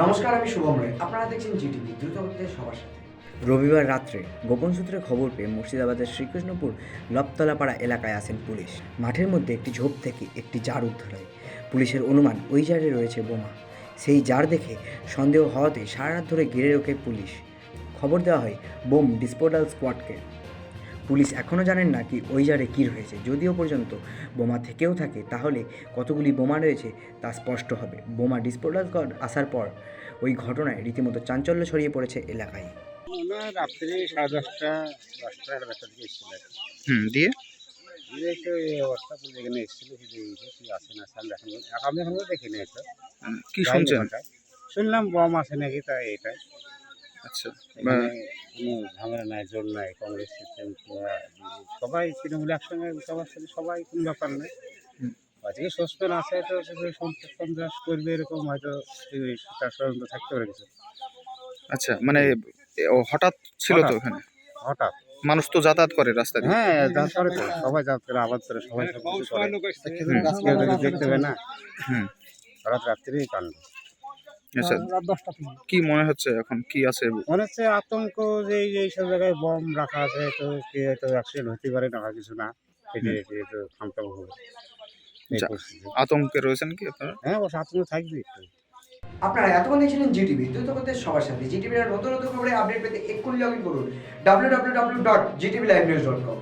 নমস্কার, আমি শুভম রায়। আপনারা দেখছেন জিটিভি দ্রুত সবার সাথে। রবিবার রাত্রে গোপন সূত্রে খবর পেয়ে মুর্শিদাবাদের শ্রীকৃষ্ণপুর লবতলাপাড়া এলাকায় আসেন পুলিশ। মাঠের মধ্যে একটি ঝোপ থেকে একটি জার উদ্ধার হয়। পুলিশের অনুমান ওই জারে রয়েছে বোমা। সেই জার দেখে সন্দেহ হওয়াতে সারা রাত ধরে ঘিরে রাখে পুলিশ। খবর দেওয়া হয় বোম ডিসপোজাল স্কোয়াডকে। পুলিশ এখনও জানেন না কি ওই জারে কী রয়েছে। যদিও পর্যন্ত বোমা থেকেও থাকে তাহলে কতগুলি বোমা রয়েছে তা স্পষ্ট হবে। বোমা ডিসপোজাল আসার পর ওই ঘটনায় রীতিমতো চাঞ্চল্য ছড়িয়ে পড়েছে এলাকায়। রাত্রি সাড়ে দশটা দশটা সাড়ে দশটার দিকে এসেছিল হুম দিয়ে? দিয়ে একটু এই অবস্থা পুলিশ এখানে এসেছিল শুধু এই যে কি আছে না স্যার এখন আমি এখন দেখিনি এটা। উম, কি শুনছেন? শুনলাম বম আছে নাকি তাই এটাই। আচ্ছা। কোনো ঝামেলা নাই জোর নাই কংগ্রেস সিস্টেম সবাই তৃণমূল একসঙ্গে সবার সাথে সবাই কোনো ব্যাপার নেই। সসপেন আছে তো সন্ত্রাস করবে এরকম হয়তো তার ষড়যন্ত্র থাকতে পারে কিছু। আচ্ছা মানে হঠাৎ ছিল তো ওখানে? হঠাৎ। মানুষ তো যাতায়াত করে রাস্তা দিয়ে? হ্যাঁ যাত করে তো সবাই যাত করে আবাদ করে সবাই সব কিছু করে। হুম। কেউ যদি দেখতে পাবে না? হুম। হঠাৎ রাত্রিই আচ্ছা কি মনে হচ্ছে এখন? কি আছে? মনে হচ্ছে আতঙ্ক যে এই- এই সব জায়গায় বম রাখা আছে তো কে তো অ্যাক্সিডেন্ট হতে পারে না কিছু না পরিস্থিতি। আতঙ্কে রয়েছেন কি আপনারা? হ্যাঁ অবশ্য আতঙ্ক থাকবে। একটু আপনারা এতক্ষণ দেখছিলেন জিটিভি দ্রুত সবার সাথে। জিটিভির নতুন নতুন খবরে আপডেট পেতে এক্ষুনি লগ ইন করুন। W W W dot GTV live news dot com